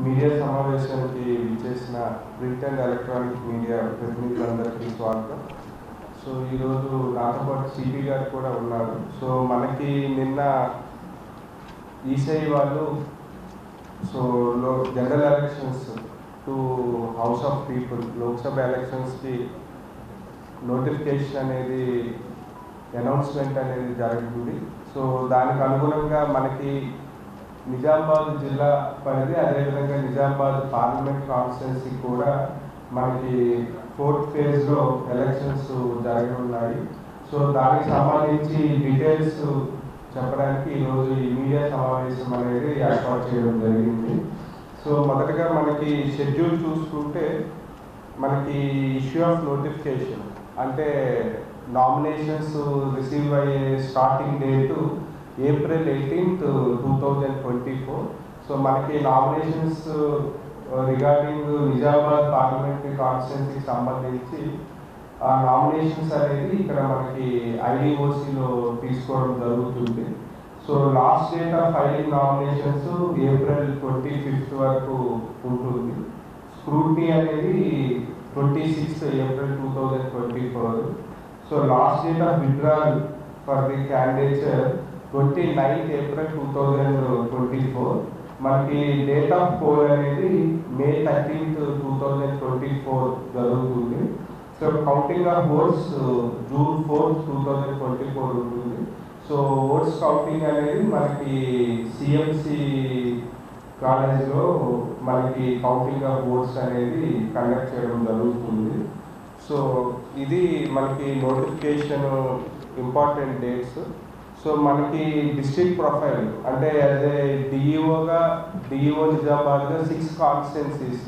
Media సమావేశానికి విచ్చేసిన print and electronic media ప్రతినిధులందరికీ స్వాగతం. సో ఈరోజు నాతో పాటు సిపి గారు కూడా ఉన్నారు. సో మనకి నిన్న ఈసఐ వాళ్ళు సో లో general elections to House of People Lok Sabha ఎలక్షన్స్కి నోటిఫికేషన్ అనేది అనౌన్స్మెంట్ అనేది జరుగుతుంది. సో దానికి అనుగుణంగా మనకి నిజామాబాద్ జిల్లా పరిధి అదేవిధంగా నిజామాబాద్ పార్లమెంట్ కాన్స్టిట్యున్సీ కూడా మనకి ఫోర్త్ ఫేజ్లో ఎలక్షన్స్ జరగనున్నాయి సో దానికి సంబంధించి డీటెయిల్స్ చెప్పడానికి ఈరోజు ఈ మీడియా సమావేశం అనేది ఏర్పాటు చేయడం జరిగింది. సో మొదటగా మనకి షెడ్యూల్ చూసుకుంటే మనకి ఇష్యూ ఆఫ్ నోటిఫికేషన్ అంటే నామినేషన్స్ రిసీవ్ అయ్యే starting date April eighteenth two thousand twenty four so మనకి nominations regarding uh, Nizamabad parliamentary కాన్స్టిట్యున్సీకి సంబంధించి ఆ నామినేషన్స్ అనేది ఇక్కడ మనకి ఐడిఓసిలో తీసుకోవడం జరుగుతుంది. So last date of filing nominations April twenty fifth వరకు ఉంటుంది. స్క్రూటీ అనేది twenty sixth April two thousand twenty four so last date of withdrawal for the candidates twenty ninth April two thousand twenty four. మనకి date of poll అనేది May thirteenth two thousand twenty four జరుగుతుంది. So counting of votes June fourth two thousand twenty four ఉంటుంది. So votes counting అనేది మనకి CMC కాలేజ్లో మనకి counting of votes అనేది conduct చేయడం జరుగుతుంది. సో ఇది మనకి నోటిఫికేషన్ ఇంపార్టెంట్ డేట్స్ సో మనకి డిస్ట్రిక్ట్ ప్రొఫైల్ అంటే యాజ్ ఏ డిఈఓగా DEO నిజామాబాద్గా six constituencies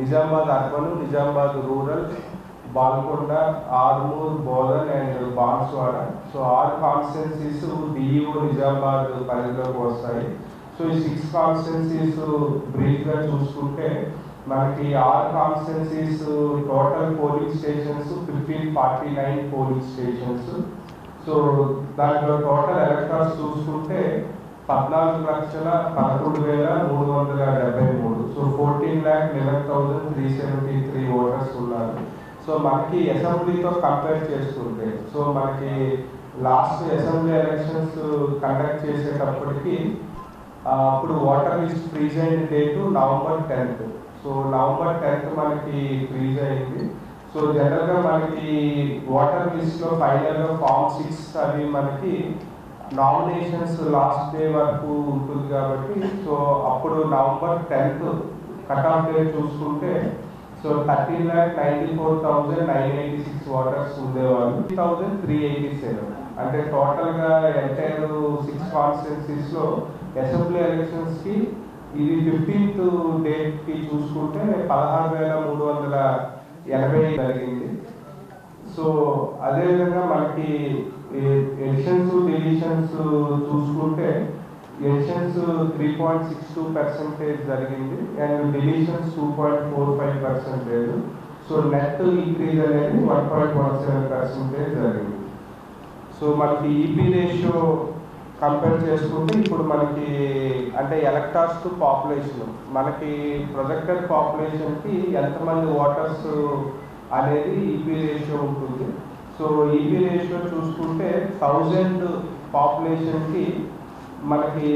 Nizamabad urban Nizamabad rural Balkonda Armoor Bodhan and Banswada. So ఆరు కాన్స్టిట్యున్సీస్ డిఈఓ నిజామాబాద్ పరిధిలోకి వస్తాయి. సో ఈ సిక్స్ కాన్స్టిట్యున్సీస్ బ్రీఫ్గా చూసుకుంటే మనకి ఆరు constituencies total polling stations fifteen forty nine polling stations so దాంట్లో టోటల్ ఎలక్ట్రాన్స్ చూసుకుంటే పద్నాలుగు లక్షల పదకొండు వేల మూడు వందల డెబ్బై మూడు. So fourteen lakh eleven thousand three seventy three voters ఉన్నారు. సో మనకి అసెంబ్లీతో కంపేర్ చేసుకుంటే సో మనకి లాస్ట్ అసెంబ్లీ ఎలక్షన్స్ కండక్ట్ చేసేటప్పటికి అప్పుడు ఓటర్ లిస్ట్ ఫ్రీజ్ అయిన date November tenth so November tenth మనకి ఫ్రీజ్ అయింది. సో జనరల్గా మనకి ఓటర్ లిస్ట్లో ఫైనల్గా ఫామ్ సిక్స్ అవి మనకి నామినేషన్స్ లాస్ట్ డే వరకు ఉంటుంది కాబట్టి సో అప్పుడు November tenth cut off date చూసుకుంటే so thirteen lakh ninety four thousand nine eighty six voters ఉండేవాళ్ళు three thousand three eighty seven అంటే టోటల్గా ఎంటైర్ సిక్స్ కాన్స్టిట్యున్సీస్లో అసెంబ్లీ ఎలక్షన్స్కి ఇది ఫిఫ్టీన్త్ డేట్కి చూసుకుంటే పదహారు వేల మూడు వందల ఎనభై జరిగింది. సో అదేవిధంగా మనకి ఎడిషన్స్ డిలీషన్స్ చూసుకుంటే additions three point six two percentage జరిగింది and deletions two point four five percentage so net increase అనేది one point one seven percentage జరిగింది. సో మనకి ఈపీ రేషియో కంపేర్ చేసుకుంటే ఇప్పుడు మనకి అంటే ఎలక్టార్స్ టు పాపులేషన్ మనకి ప్రొజెక్టెడ్ పాపులేషన్కి ఎంతమంది ఓటర్స్ అనేది ఈపీ రేషియో ఉంటుంది. సో ఈపీ రేషియో చూసుకుంటే థౌజండ్ పాపులేషన్కి మనకి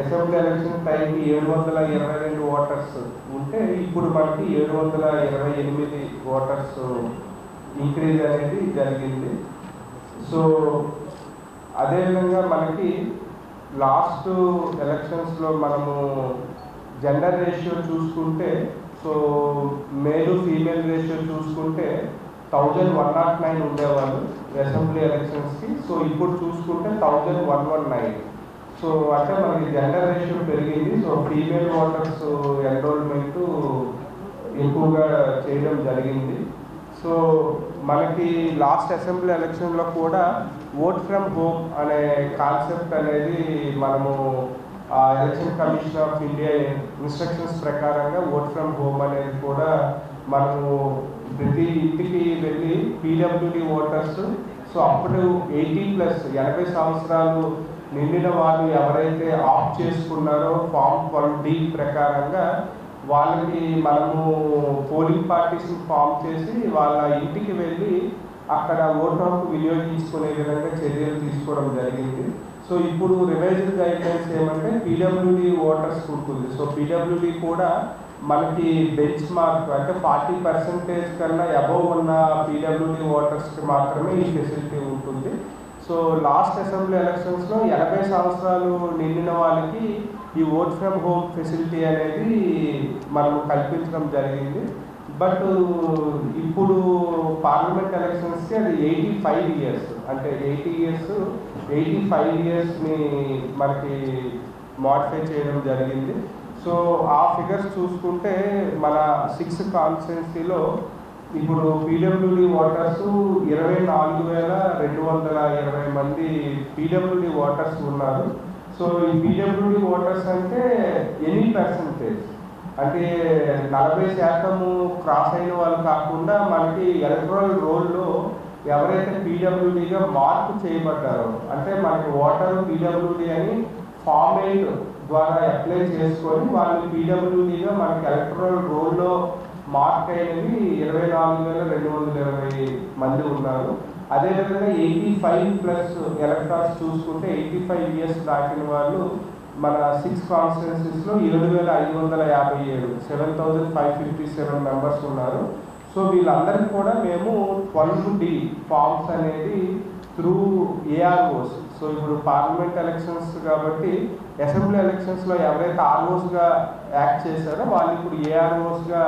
అసెంబ్లీ ఎలక్షన్ టైంకి ఏడు వందల ఇరవై రెండు ఓటర్స్ ఉంటే ఇప్పుడు మనకి ఏడు వందల ఇరవై ఎనిమిది ఓటర్స్ ఇంక్రీజ్ అనేది జరిగింది. సో అదేవిధంగా మనకి లాస్ట్ ఎలక్షన్స్లో మనము జెండర్ రేషియో చూసుకుంటే సో మేలు ఫీమేల్ రేషియో చూసుకుంటే థౌజండ్ వన్ నాట్ నైన్ ఉండేవాళ్ళు అసెంబ్లీ ఎలక్షన్స్కి సో ఇప్పుడు చూసుకుంటే thousand one one nine so అంటే మనకి జెండర్ రేషియో పెరిగింది. సో ఫీమేల్ ఓటర్స్ ఎన్రోల్మెంట్ ఎక్కువగా చేయడం జరిగింది. సో మనకి లాస్ట్ అసెంబ్లీ ఎలక్షన్లో కూడా ఓట్ ఫ్రమ్ హోమ్ అనే కాన్సెప్ట్ అనేది మనము ఆ election commission of India instructions ప్రకారంగా ఓట్ ఫ్రమ్ హోమ్ అనేది కూడా మనము ప్రతి ఇంటికి వెళ్ళి పీడబ్ల్యూడి ఓటర్స్ సో అప్పుడు ఎయిటీన్ ప్లస్ ఎనభై సంవత్సరాలు నిండిన వాళ్ళు ఎవరైతే ఆఫ్ చేసుకున్నారో ఫామ్ ట్వెల్వ్ డి ప్రకారంగా వాళ్ళకి మనము పోలింగ్ పార్టీస్ ఫామ్ చేసి వాళ్ళ ఇంటికి వెళ్ళి అక్కడ ఓటు హక్కు వినియోగించుకునే విధంగా చర్యలు తీసుకోవడం జరిగింది. సో ఇప్పుడు రివైజ్డ్ గైడ్లైన్స్ ఏమంటే పీడబ్ల్యూడి ఓటర్స్ ఉంటుంది సో పీడబ్ల్యూడి కూడా మనకి బెంచ్ మార్క్ అంటే ఫార్టీ పర్సెంటేజ్ కన్నా అబవ్ ఉన్న పీడబ్ల్యూడి ఓటర్స్కి మాత్రమే ఈ ఫెసిలిటీ ఉంటుంది. సో లాస్ట్ అసెంబ్లీ ఎలక్షన్స్లో ఎనభై సంవత్సరాలు నిండిన వాళ్ళకి ఈ వర్క్ ఫ్రమ్ హోమ్ ఫెసిలిటీ అనేది మనం కల్పించడం జరిగింది. బట్ ఇప్పుడు పార్లమెంట్ ఎలక్షన్స్కి అది ఎయిటీ ఫైవ్ ఇయర్స్ అంటే ఎయిటీ ఇయర్స్ ఎయిటీ ఫైవ్ ఇయర్స్ని మనకి మాడిఫై చేయడం జరిగింది. సో ఆ ఫిగర్స్ చూసుకుంటే మన సిక్స్ కాన్స్టిట్యున్సీలో ఇప్పుడు పీడబ్ల్యూడి ఓటర్స్ ఇరవై నాలుగు వేల రెండు వందల ఇరవై మంది పీడబ్ల్యూడి ఓటర్స్ ఉన్నారు. సో ఈ పీడబ్ల్యూడి ఓటర్స్ అంటే ఎనీ పర్సంటేజ్ అంటే నలభై శాతము క్రాస్ అయిన వాళ్ళు కాకుండా మనకి ఎలక్ట్రల్ రోల్లో ఎవరైతే పీడబ్ల్యూడిగా మార్పు చేయబడ్డారో అంటే మనకి ఓటర్ పీడబ్ల్యూడి అని ఫార్మేట్ ద్వారా అప్లై చేసుకొని వాళ్ళు పీడబ్ల్యూడిగా మనకి ఎలక్ట్రల్ రోల్లో మార్క్ అయినవి ఇరవై నాలుగు వేల రెండు వందల ఇరవై మంది ఉన్నారు. అదేవిధంగా ఎయిటీ ఫైవ్ ప్లస్ ఎలక్ట్రాన్స్ చూసుకుంటే ఎయిటీ ఫైవ్ ఇయర్స్ దాటిన వాళ్ళు మన సిక్స్ కాన్స్టిట్యున్సీస్లో ఏడు వేల ఐదు వందల యాభై ఏడు seven thousand five fifty seven members ఉన్నారు. సో వీళ్ళందరికీ కూడా మేము ట్వెల్వ్ డి ఫార్మ్స్ అనేది త్రూ ఏఆర్ఓస్ సో ఇప్పుడు పార్లమెంట్ ఎలక్షన్స్ కాబట్టి అసెంబ్లీ ఎలక్షన్స్లో ఎవరైతే ఆర్ఓస్గా యాక్ట్ చేశారో వాళ్ళు ఇప్పుడు ఏఆర్ఓస్గా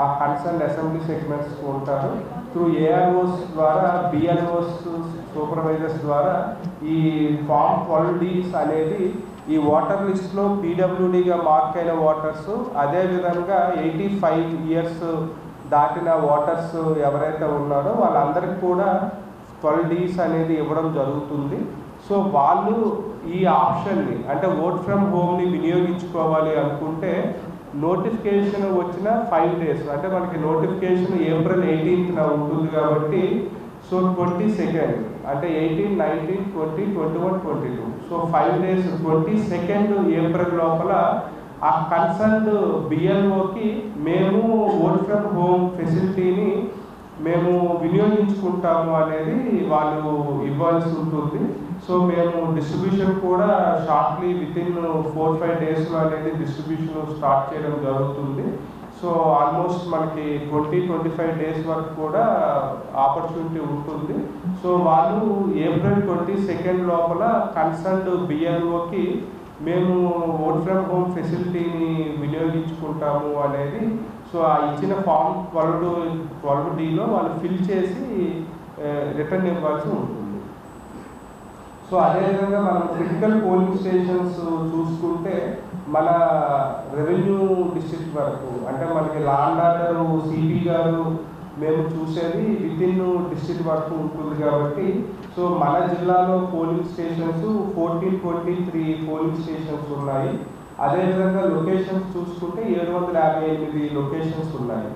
ఆ కన్సర్న్ అసెంబ్లీ సెగ్మెంట్స్ ఉంటారు. త్రూ ఏఆర్ఓస్ ద్వారా బిఎల్ఓస్ సూపర్వైజర్స్ ద్వారా ఈ ఫామ్ ట్వెల్వ్ డీస్ అనేది ఈ వాటర్ లిస్ట్లో పీడబ్ల్యూడిగా మార్క్ అయిన వాటర్స్ అదేవిధంగా ఎయిటీ ఫైవ్ ఇయర్స్ దాటిన వాటర్స్ ఎవరైతే ఉన్నారో వాళ్ళందరికీ కూడా ట్వెల్వ్ డీస్ అనేది ఇవ్వడం జరుగుతుంది. సో వాళ్ళు ఈ ఆప్షన్ని అంటే ఓట్ ఫ్రమ్ హోమ్ని వినియోగించుకోవాలి అనుకుంటే నోటిఫికేషన్ వచ్చిన ఫైవ్ డేస్ అంటే మనకి నోటిఫికేషన్ ఏప్రిల్ ఎయిటీన్త్న ఉంటుంది కాబట్టి సో ట్వంటీ సెకండ్ అంటే eighteen nineteen twenty twenty one twenty two so five days twenty second April లోపల ఆ కన్సర్న్ బిఎల్ఓకి మేము వర్క్ ఫ్రమ్ హోమ్ ఫెసిలిటీని మేము వినియోగించుకుంటాము అనేది వాళ్ళు ఇవ్వాల్సి ఉంటుంది. సో మేము డిస్ట్రిబ్యూషన్ కూడా shortly within four five డేస్లో అనేది డిస్ట్రిబ్యూషన్ స్టార్ట్ చేయడం జరుగుతుంది. సో ఆల్మోస్ట్ మనకి ట్వంటీ ట్వంటీ ఫైవ్ డేస్ వరకు కూడా ఆపర్చునిటీ ఉంటుంది. సో వాళ్ళు ఏప్రిల్ ట్వంటీ సెకండ్ లోపల కన్సర్న్డ్ బిఎల్ఓకి మేము ఓట్ ఫ్రమ్ హోమ్ ఫెసిలిటీని వినియోగించుకుంటాము అనేది సో ఆ ఇచ్చిన ఫామ్ ట్వెల్వ్ ట్వెల్వ్ డీలో వాళ్ళు ఫిల్ చేసి eh, రిటర్న్ ఇవ్వాల్సి ఉంటుంది. సో అదేవిధంగా మనం క్రిటికల్ పోలింగ్ స్టేషన్స్ చూసుకుంటే మన రెవెన్యూ డిస్ట్రిక్ట్ వరకు అంటే మనకి లాండ్ ఆర్డర్ సిపి గారు మేము చూసేది వితిన్ డిస్ట్రిక్ట్ వరకు ఉంటుంది కాబట్టి సో మన జిల్లాలో polling stations fourteen twenty three polling stations ఉన్నాయి అదేవిధంగా లొకేషన్స్ చూసుకుంటే ఏడు వందల యాభై ఎనిమిది లొకేషన్స్ ఉన్నాయి.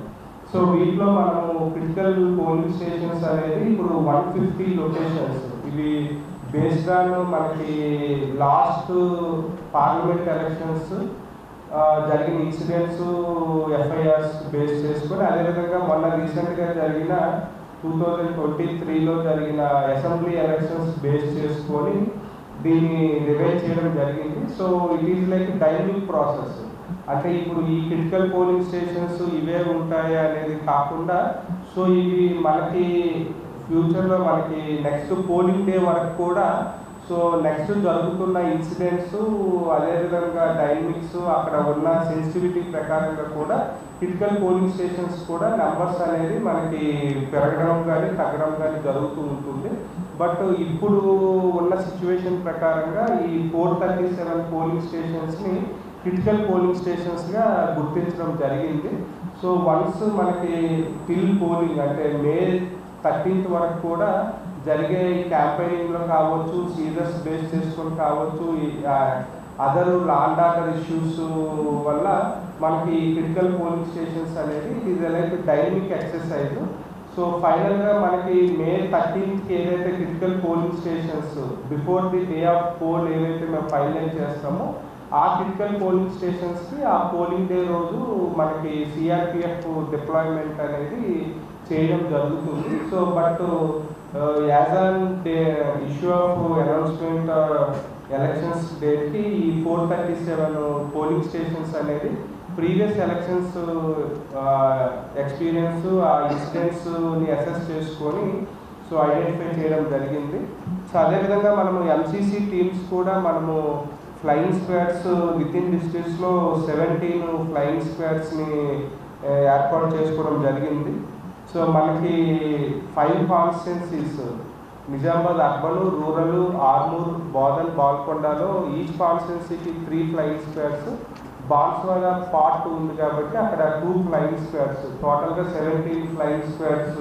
సో వీటిలో మనము క్రిటికల్ పోలింగ్ స్టేషన్స్ అనేది ఇప్పుడు వన్ ఫిఫ్టీ లొకేషన్స్ ఇవి బేస్డ్ ఆన్ మనకి లాస్ట్ పార్లమెంట్ ఎలక్షన్స్ జరిగిన ఇన్సిడెంట్స్ ఎఫ్ఐఆర్స్ బేస్ చేసుకొని అదేవిధంగా మొన్న రీసెంట్గా జరిగిన టూ థౌజండ్ ట్వంటీ త్రీలో జరిగిన అసెంబ్లీ ఎలక్షన్స్ బేస్ చేసుకొని దీన్ని రివైజ్ చేయడం జరిగింది. So it is like dynamic process అంటే ఇప్పుడు ఈ క్రిటికల్ పోలింగ్ స్టేషన్స్ ఇవే ఉంటాయి అనేది కాకుండా సో ఇవి మనకి ఫ్యూచర్లో మనకి నెక్స్ట్ పోలింగ్ డే వరకు కూడా సో నెక్స్ట్ జరుగుతున్న ఇన్సిడెంట్స్ అదేవిధంగా డైనమిక్స్ అక్కడ ఉన్న సెన్సిటివిటీ ప్రకారంగా కూడా క్రిటికల్ పోలింగ్ స్టేషన్స్ కూడా నెంబర్స్ అనేది మనకి పెరగడం కానీ తగ్గడం కానీ జరుగుతూ ఉంటుంది. బట్ ఇప్పుడు ఉన్న సిచ్యువేషన్ ప్రకారంగా ఈ ఫోర్ థర్టీ సెవెన్ పోలింగ్ స్టేషన్స్ని క్రిటికల్ పోలింగ్ స్టేషన్స్గా గుర్తించడం జరిగింది. సో వన్స్ మనకి టిల్ పోలింగ్ అంటే మే థర్టీన్త్ వరకు కూడా జరిగే క్యాంపెయినింగ్లో కావచ్చు సీజర్స్ బేస్ చేసుకొని కావచ్చు అదర్ లాండ్ ఆర్డర్ ఇష్యూస్ వల్ల మనకి క్రిటికల్ పోలింగ్ స్టేషన్స్ అనేది it like dynamic exercise so so ఫైనల్గా మనకి మే థర్టీన్త్కి ఏదైతే critical polling stations before the day of poll ఏవైతే మేము ఫైనలైజ్ చేస్తామో ఆ క్రిటికల్ పోలింగ్ స్టేషన్స్కి ఆ పోలింగ్ డే రోజు మనకి సిఆర్పిఎఫ్ డిప్లాయ్మెంట్ అనేది చేయడం జరుగుతుంది. So but as on day issue of announcement elections డేట్కి ఈ four thirty seven polling stations అనేది ప్రీవియస్ ఎలక్షన్స్ ఎక్స్పీరియన్స్ ఆ ఇన్సిడెంట్స్ని అసెస్ చేసుకొని సో ఐడెంటిఫై చేయడం జరిగింది. సో అదేవిధంగా మనము ఎంసీసీ టీమ్స్ కూడా మనము ఫ్లయింగ్ స్క్వాడ్స్ విత్ ఇన్ డిస్ట్రిక్ట్స్లో సెవెంటీన్ ఫ్లయింగ్ స్క్వాడ్స్ని ఏర్పాటు చేసుకోవడం జరిగింది. సో మనకి five constituencies Nizamabad urban rural Armoor Badal బాల్కొండలో ఈచ్ కాన్స్టిట్యున్సీకి త్రీ ఫ్లయింగ్ స్క్వేర్స్ బాన్స్వాగా పార్ట్ ఉంది కాబట్టి అక్కడ టూ ఫ్లయింగ్ స్క్వేర్స్ టోటల్గా సెవెంటీన్ ఫ్లయింగ్ స్క్వేర్స్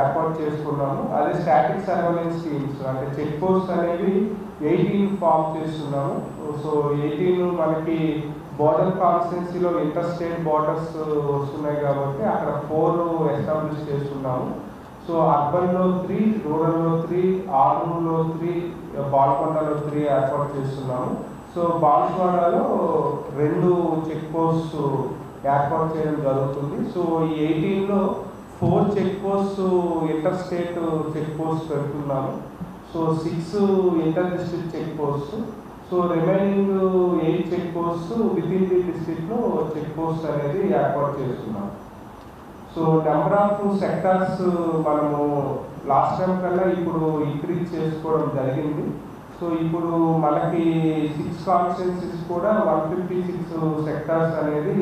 ఏర్పాటు చేసుకున్నాము. అదే స్టాటిక్ సర్వేలెన్స్ టీమ్స్ అంటే చెక్ పోస్ట్ అనేవి ఎయిటీన్ ఫామ్ చేస్తున్నాము. సో ఎయిటీన్ మనకి బోర్డర్ కాన్స్టిట్యున్సీలో ఇంటర్ స్టేట్ బార్డర్స్ వస్తున్నాయి కాబట్టి అక్కడ ఫోర్ ఎస్టాబ్లిష్ చేస్తున్నాము. సో అర్బన్లో త్రీ రూరల్లో త్రీ ఆర్మూర్లో త్రీ బాల్కొండలో త్రీ ఏర్పాటు చేస్తున్నాము. సో బాన్స్వాడలో రెండు చెక్ పోస్ట్ uh, ఏర్పాటు చేయడం జరుగుతుంది. సో ఈ ఎయిటీన్లో four check post inter state check post పెడుతున్నాము. So six inter district check post so remaining eight check post within the డిస్ట్రిక్ట్లో చెక్ పోస్ట్ అనేది ఏర్పాటు చేస్తున్నాం. సో నెంబర్ ఆఫ్ సెక్టార్స్ మనము లాస్ట్ టైం కన్నా ఇప్పుడు ఇంక్రీజ్ చేసుకోవడం జరిగింది. సో ఇప్పుడు మనకి సిక్స్ కాన్స్టెన్సీస్ కూడా వన్ ఫిఫ్టీ సిక్స్ సెక్టార్స్ అనేది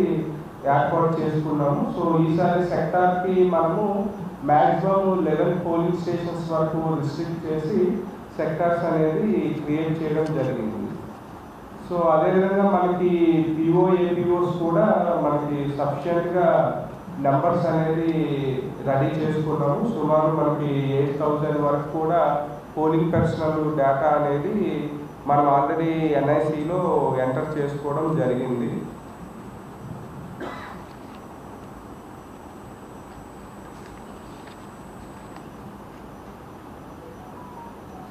ఏర్పాటు చేసుకున్నాము. సో ఈసారి సెక్టార్కి మనము మ్యాక్సిమం లెవెన్ పోలింగ్ స్టేషన్స్ వరకు రిస్ట్రిక్ట్ చేసి సెక్టార్స్ అనేది క్రియేట్ చేయడం జరిగింది. సో అదేవిధంగా మనకి పిఓ ఏపీఓస్ కూడా మనకి సఫిషియెంట్గా నెంబర్స్ అనేది రెడీ చేసుకున్నాము. సుమారు మనకి ఎయిట్ థౌజండ్ వరకు కూడా పోలింగ్ పర్సనల్ డేటా అనేది మనం ఆల్రెడీ ఎన్ఐసిలో ఎంటర్ చేసుకోవడం జరిగింది.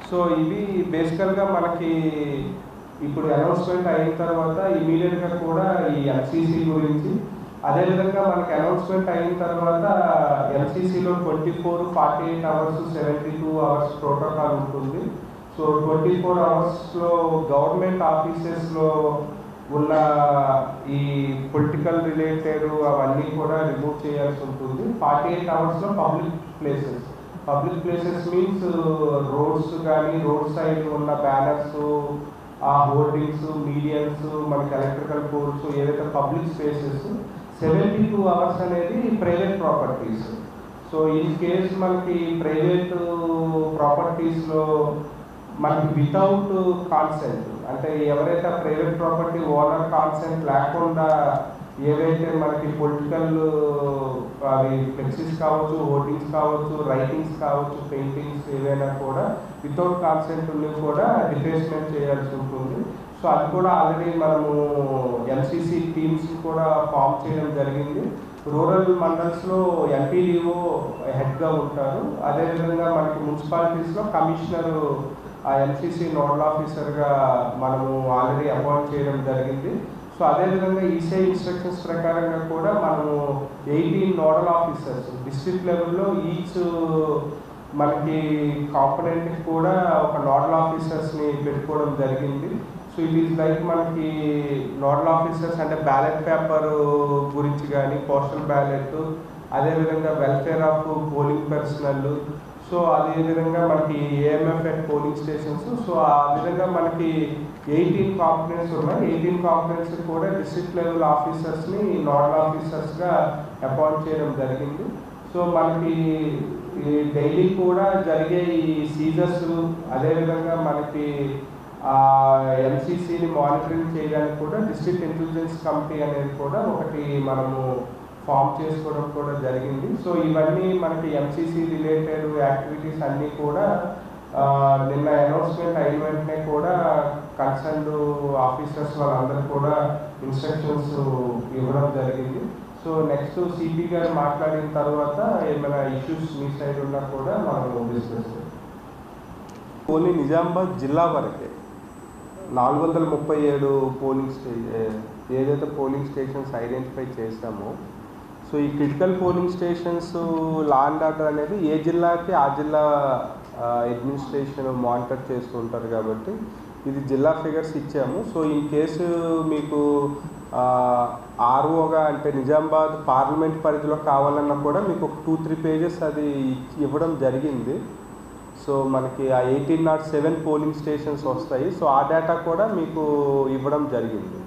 సో ఇవి బేసికల్గా మనకి ఇప్పుడు అనౌన్స్మెంట్ అయిన తర్వాత ఇమీడియట్గా కూడా ఈ ఎఫ్సిసి గురించి అదేవిధంగా మనకి అనౌన్స్మెంట్ అయిన తర్వాత ఎల్సీసీలో twenty four forty eight hours seventy two hours protocol ఉంటుంది. సో ట్వంటీ ఫోర్ అవర్స్లో గవర్నమెంట్ ఆఫీసెస్లో ఉన్న ఈ పొలిటికల్ రిలేటెడ్ అవన్నీ కూడా రిమూవ్ చేయాల్సి ఉంటుంది. ఫార్టీ ఎయిట్ అవర్స్లో public places public places means roads కానీ రోడ్ సైడ్ ఉన్న బ్యానర్స్ ఆ హోర్డింగ్స్ మీడియన్స్ మనకి ఎలక్ట్రికల్ పోల్స్ ఏదైతే public spaces seventy two hours అనేది private properties. So in case మనకి ప్రైవేట్ ప్రాపర్టీస్లో మనకి వితౌట్ కాన్సెంట్ అంటే ఎవరైతే ప్రైవేట్ ప్రాపర్టీ ఓనర్ కాన్సెంట్ లేకుండా ఏవైతే మనకి పొలిటికల్ అవి ఫ్లెక్సీస్ కావచ్చు హోర్డింగ్స్ కావచ్చు రైటింగ్స్ కావచ్చు పెయింటింగ్స్ ఏవైనా కూడా వితౌట్ కాన్సెంట్ ఉన్నవి కూడా రిప్లేస్మెంట్ చేయాల్సి ఉంటుంది. సో అది కూడా ఆల్రెడీ మనము ఎల్సిసి టీమ్స్ కూడా ఫామ్ చేయడం జరిగింది. రూరల్ మండల్స్లో ఎంపీడీఓ హెడ్గా ఉంటారు. అదేవిధంగా మనకి మున్సిపాలిటీస్లో కమిషనర్ ఆ ఎల్సిసి నోడల్ ఆఫీసర్గా మనము ఆల్రెడీ అపాయింట్ చేయడం జరిగింది. సో అదేవిధంగా ఈసీఐ ఇన్స్ట్రక్షన్స్ ప్రకారంగా కూడా మనము ఎయిటీన్ నోడల్ ఆఫీసర్స్ డిస్ట్రిక్ట్ లెవెల్లో ఈచ్ మనకి కాంపనెంట్కి కూడా ఒక నోడల్ ఆఫీసర్స్ని పెట్టుకోవడం జరిగింది. సో ఇట్ ఈస్ లైక్ మనకి నోడల్ ఆఫీసర్స్ అంటే బ్యాలెట్ పేపర్ గురించి కానీ పోస్టల్ బ్యాలెట్ అదేవిధంగా welfare of polling personnel so అదేవిధంగా మనకి AMF at polling stations so ఆ విధంగా మనకి ఎయిటీన్ కాంపనెంట్స్ ఉన్నాయి. ఎయిటీన్ కాంపనెంట్స్ కూడా డిస్ట్రిక్ట్ లెవెల్ ఆఫీసర్స్ని నోడల్ ఆఫీసర్స్గా అపాయింట్ చేయడం జరిగింది. సో మనకి డైలీ కూడా జరిగే ఈ సీజర్స్ అదేవిధంగా మనకి ఎంసీసీని మానిటరింగ్ చేయడానికి కూడా డిస్ట్రిక్ట్ ఇంటెలిజెన్స్ కమిటీ అనేది కూడా ఒకటి మనము ఫామ్ చేసుకోవడం కూడా జరిగింది. సో ఇవన్నీ మనకి ఎంసీసీ రిలేటెడ్ యాక్టివిటీస్ అన్నీ కూడా నిన్న అనౌన్స్మెంట్ అయిన వెంటనే కూడా కన్సర్న్ ఆఫీసర్స్ వాళ్ళందరూ కూడా ఇన్స్ట్రక్షన్స్ ఇవ్వడం జరిగింది. సో నెక్స్ట్ సిపి గారు మాట్లాడిన తర్వాత ఏమైనా ఇష్యూస్ మీ సైడ్ ఉన్నా కూడా మనం డిస్కస్ ఓన్లీ నిజామాబాద్ జిల్లా వరకే నాలుగు వందల ముప్పై ఏడు పోలింగ్ స్టే ఏదైతే పోలింగ్ స్టేషన్స్ ఐడెంటిఫై చేశామో సో ఈ critical polling stations law and order అనేది ఏ జిల్లాకి ఆ జిల్లా అడ్మినిస్ట్రేషన్ మానిటర్ చేస్తూ ఉంటారు కాబట్టి ఇది జిల్లా ఫిగర్స్ ఇచ్చాము. సో ఇన్ కేసు మీకు ఆర్ఓగా అంటే నిజామాబాద్ పార్లమెంట్ పరిధిలో కావాలన్నా కూడా మీకు ఒక టూ త్రీ పేజెస్ అది ఇవ్వడం జరిగింది. సో మనకి ఆ eighteen not seven polling stations వస్తాయి. సో ఆ డేటా కూడా మీకు ఇవ్వడం జరిగింది.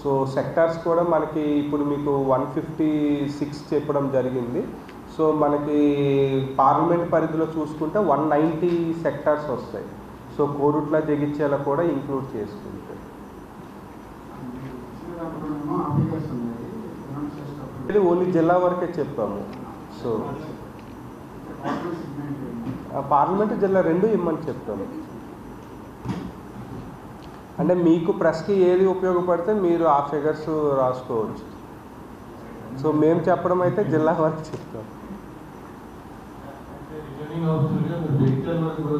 సో సెక్టార్స్ కూడా మనకి ఇప్పుడు మీకు వన్ ఫిఫ్టీ సిక్స్ చెప్పడం జరిగింది. సో మనకి పార్లమెంట్ పరిధిలో చూసుకుంటే వన్ నైంటీ సెక్టార్స్ వస్తాయి. సో కోరుట్ల జగిత్యాల కూడా ఇంక్లూడ్ చేసుకుంటే. ఇది ఓన్లీ జిల్లా వరకే చెప్పాము. సో పార్లమెంట్ జిల్లా రెండు ఇమ్మని చెప్తాము. అంటే మీకు ప్రెస్కి ఏది ఉపయోగపడితే మీరు ఆ ఫిగర్స్ రాసుకోవచ్చు. సో మేము చెప్పడం అయితే జిల్లా వరకు చెప్తాం.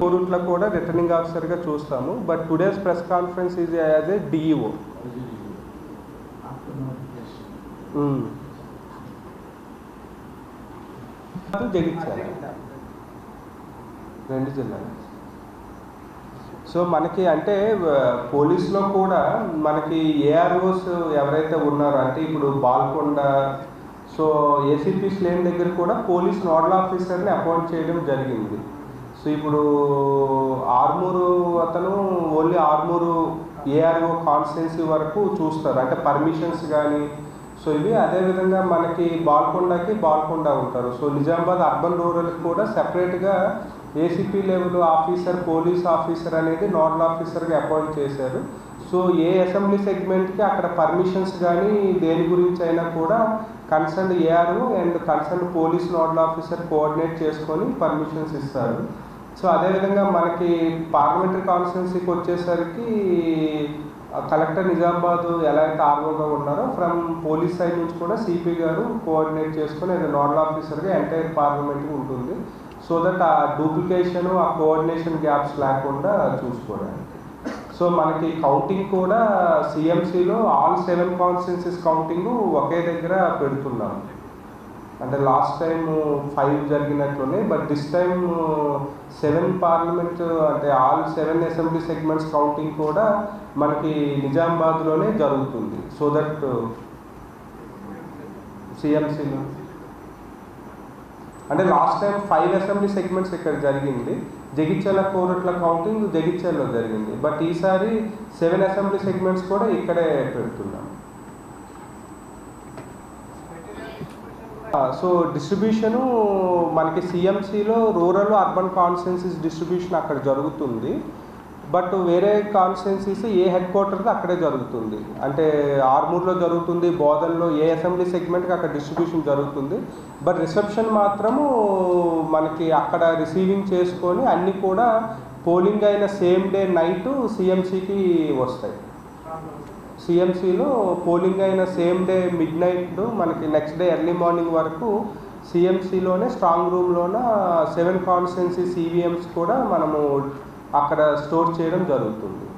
కోరుట్లో కూడా రిటర్నింగ్ ఆఫీసర్గా చూస్తాము. But today's press conference is as a DEO Jagtial రెండు జిల్లాలు. సో మనకి అంటే పోలీస్లో కూడా మనకి ఏఆర్ఓస్ ఎవరైతే ఉన్నారో అంటే ఇప్పుడు బాల్కొండ సో ఏసీపీ లేని దగ్గర కూడా పోలీస్ నోడల్ ఆఫీసర్ని అపాయింట్ చేయడం జరిగింది. సో ఇప్పుడు ఆర్మూరు అతను ఓన్లీ ఆర్మూరు ఏఆర్ఓ కాన్స్టిట్యున్సీ వరకు చూస్తారు. అంటే పర్మిషన్స్ కానీ సో ఇవి అదేవిధంగా మనకి బాల్కొండకి బాల్కొండ ఉంటారు. సో నిజామాబాద్ అర్బన్ రూరల్కి కూడా సెపరేట్గా ACP level officer police officer అనేది నోడల్ ఆఫీసర్గా అపాయింట్ చేశారు. సో ఏ అసెంబ్లీ సెగ్మెంట్కి అక్కడ పర్మిషన్స్ కానీ దేని గురించి అయినా కూడా concern ARO and concern police nodal officer coordinate చేసుకొని పర్మిషన్స్ ఇస్తారు. సో అదేవిధంగా మనకి పార్లమెంటరీ కాన్స్టిట్యున్సీకి వచ్చేసరికి కలెక్టర్ నిజామాబాద్ ఎలా అయితే ఆర్వోగా ఉన్నారో ఫ్రమ్ పోలీస్ సైడ్ నుంచి కూడా సిపి గారు కోఆర్డినేట్ చేసుకొని అది నోడల్ ఆఫీసర్గా ఎంటైర్ పార్లమెంట్కి ఉంటుంది. సో దట్ ఆ డూప్లికేషన్ ఆ కోఆర్డినేషన్ గ్యాప్స్ లేకుండా చూసుకోవడానికి. సో మనకి కౌంటింగ్ కూడా సిఎంసిలో ఆల్ సెవెన్ కాన్స్టెన్సీస్ కౌంటింగ్ ఒకే దగ్గర పెడుతున్నాం. అంటే last time five జరిగినట్లునే but this time seven parliament అంటే all seven assembly segments counting కూడా మనకి నిజామాబాద్లోనే జరుగుతుంది. సో దట్ సిఎంసీలో అంటే last time five assembly segments ఇక్కడ జరిగింది. జగిత్యాల కోరట్ల కౌంటింగ్ జగిత్యాలలో జరిగింది. బట్ ఈసారి సెవెన్ అసెంబ్లీ సెగ్మెంట్స్ కూడా ఇక్కడే పెడుతున్నాం. సో డిస్ట్రిబ్యూషను మనకి సిఎంసిలో రూరల్ అర్బన్ కాన్సెన్సిస్ డిస్ట్రిబ్యూషన్ అక్కడ జరుగుతుంది. బట్ వేరే కాన్స్టిట్యున్సీస్ ఏ హెడ్ క్వార్టర్కి అక్కడే జరుగుతుంది. అంటే ఆర్మూర్లో జరుగుతుంది బోధన్లో ఏ అసెంబ్లీ సెగ్మెంట్కి అక్కడ డిస్ట్రిబ్యూషన్ జరుగుతుంది. బట్ రిసెప్షన్ మాత్రము మనకి అక్కడ రిసీవింగ్ చేసుకొని అన్నీ కూడా పోలింగ్ అయిన సేమ్ డే నైట్ సిఎంసీకి వస్తాయి. సిఎంసీలో పోలింగ్ అయిన సేమ్ డే మిడ్ నైట్ మనకి నెక్స్ట్ డే ఎర్లీ మార్నింగ్ వరకు సిఎంసీలోనే స్ట్రాంగ్ రూమ్లోన సెవెన్ కాన్స్టిట్యున్సీ సీవీఎంస్ కూడా మనము అక్కడ స్టోర్ చేయడం జరుగుతుంది.